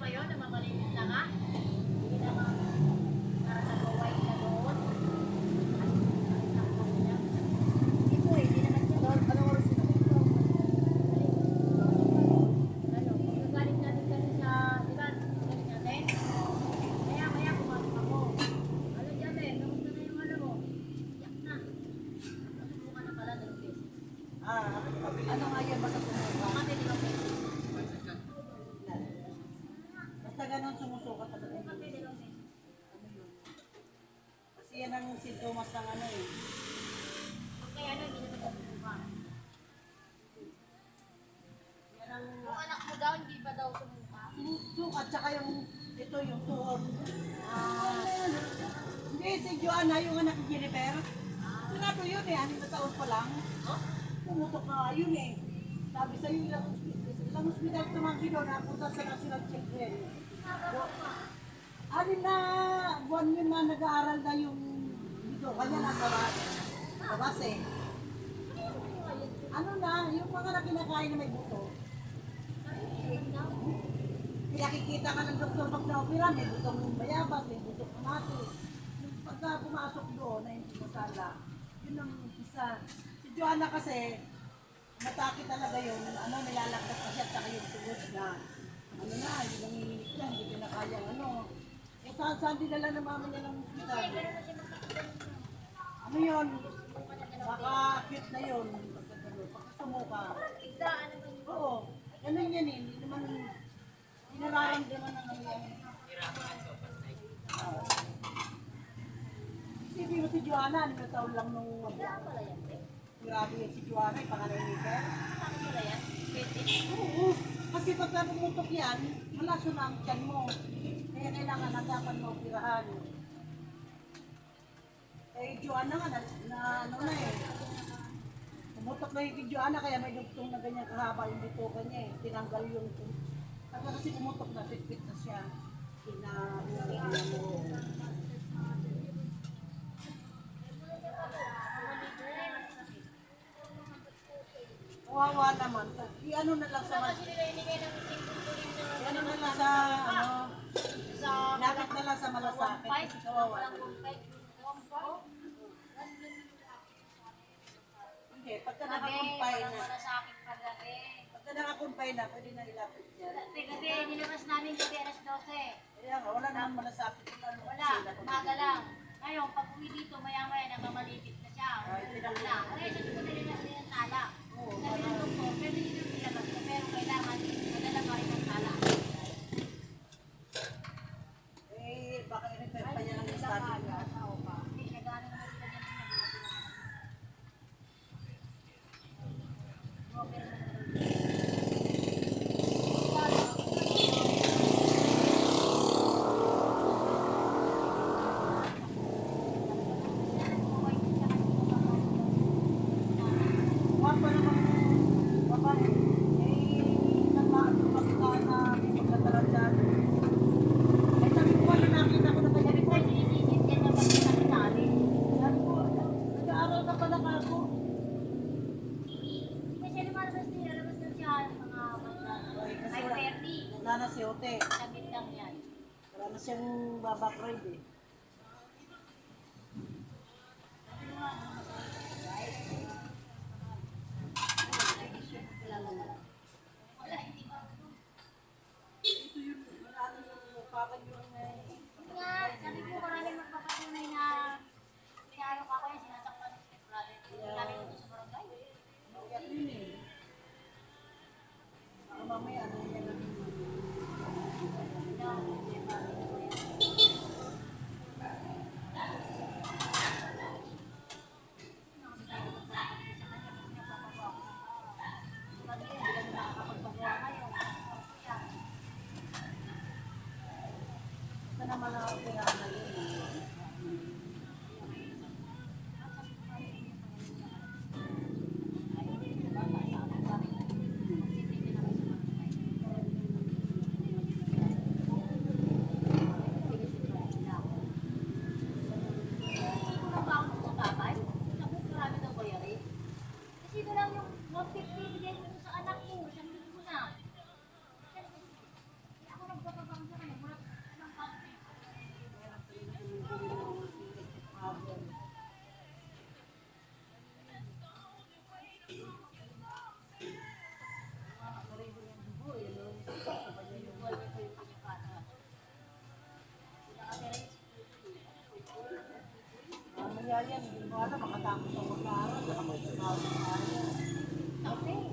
Pa yun, na mamalimit na nga? Hindi na mga para nag-white na doon. Ito eh, hindi naman siya. Ano, magagaling natin kasi sa, di ba, galing natin? Kaya, kaya kumain ako. Ano dyan eh, kamusta na yung ano mo? Yak na. Nasubukan na pala dalawang beses. Ah, ano nga yan basta sumusuka? Kami dalawang beses. Basta ganun sumusuka pa sa Kami kanya. dalawang beses. Ang sintomas ng ano eh. Kaya ano, hindi naman nasubukan. Yan ang Yung anak mo daw, hindi ba daw sumuka? sukat tsaka yung ito yung tuhod. Ah, hindi si Joanna yung anak ni Jennifer. Sinabi yun eh, anim na taon pa lang. Pumutok na yun eh. Sabi sa'yo ilang ilang hospital tumanggi doon, napunta sa National Children. Anim na buwan yun na nag-aaral na yung dito, kanya nasa sa base. Ano na, yung mga na kinakain na may buto. Pinakikita ka ng doktor pag na-opera, may butong bayabas, may butong kamatis. Yung pagka pumasok doon, na hindi masala, yun ang isa. Si Joanna kasi, matake talaga yun, ano, nilalakbat pa siya, tsaka yung tugod na, ano na, yung nanginginig na, hindi na kaya, ano. Eh, saan saan dinala ng mama niya ng hospital? Ano yun? Baka cute na yun. Pagka sumuka. Yun. Oo, ganun yan eh. Hindi naman, hindi nararamdaman ng ano yan. Oo. Isipin mo si Joanna, ano na taon lang nung te. grabe yan si Joanna, yung pangalan ni? Pwede. Oo, kasi pagka pumutok yan, malaso na ang tiyan mo. Kaya kailangan na dapat maupirahan. Eh, Joanna nga, na, na ano na eh. Pumutok na yung kay Joanna, kaya may dugtong na ganyan kahaba yung bituka niya eh. Tinanggal yung... Pagka kasi pumutok na, pitpit na siya. Ina... ina mo. Kawawa naman. I-ano na lang sa... Ko rin na lang sa... Ano, Lapit na lang sa malasakit. Kawawa Hindi, pagka nakakumpay na. wala sa akin paggabi. Pagka nakakumpay na, pwede na ilapit yan. Dati gabi, nilabas namin gabi alas 12. Kaya nga, wala naman malasakit. Wala, Wala, umaga lang. Ngayon, pag uwi dito, maya-maya nakamalipit na siya. Ay, Pinag na. Kaya sa nila na rin ang tala. Oo, Sabi ng doktor, pwede nyo ilabas na, pero kailangan madala pa rin ang tala. Eh, baka i-refer pa niya ng study niya. Hindi, nagano naman sila dyan sa nag-open. Open naman. Huwag pa naman babae. Eh, nagmaano makita na may magdadala dyan. Eh, sabi ko wala nakita ko na kanya. Sabi ko, sinisisip yan na pag nakitali. Sabi ko, nag-aaral ka pala ka ako. Kasi lumalabas niya, lalabas na siya mga Ay, kasi mga wala, 5.30. wala na si Ote. Wala na siyang baback ride eh. Wala, hindi ba? Ito yun, wala na yung pakan yung yan. Hindi mo alam, makatakot sa pagkaroon. Nakamoy sa. Okay.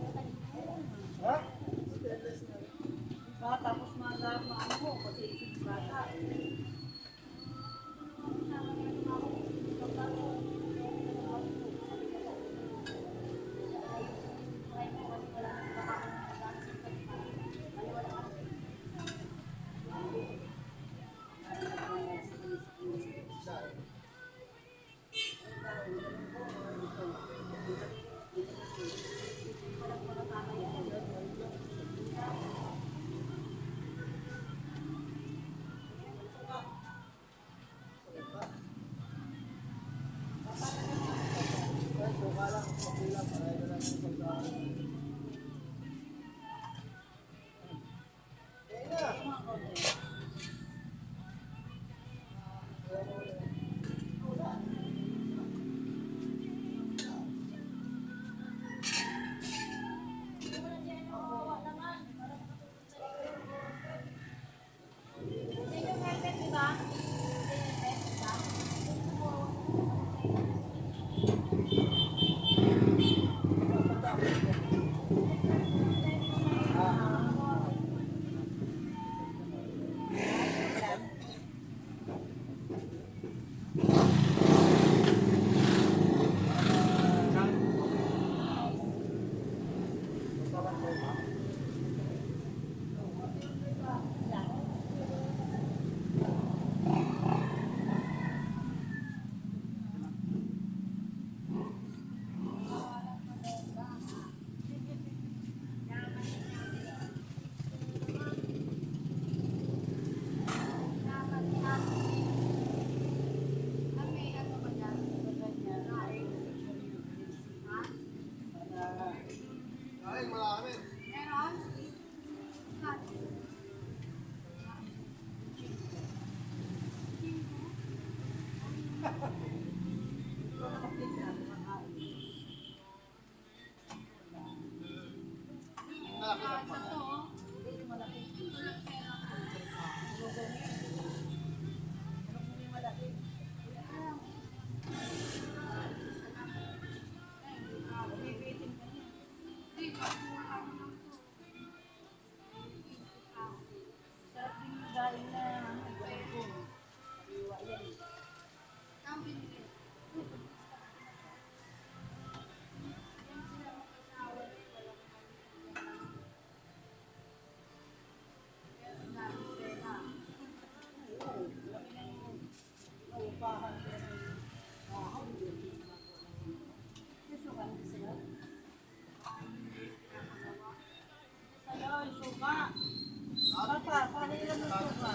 Papa, pahiram ng sopa.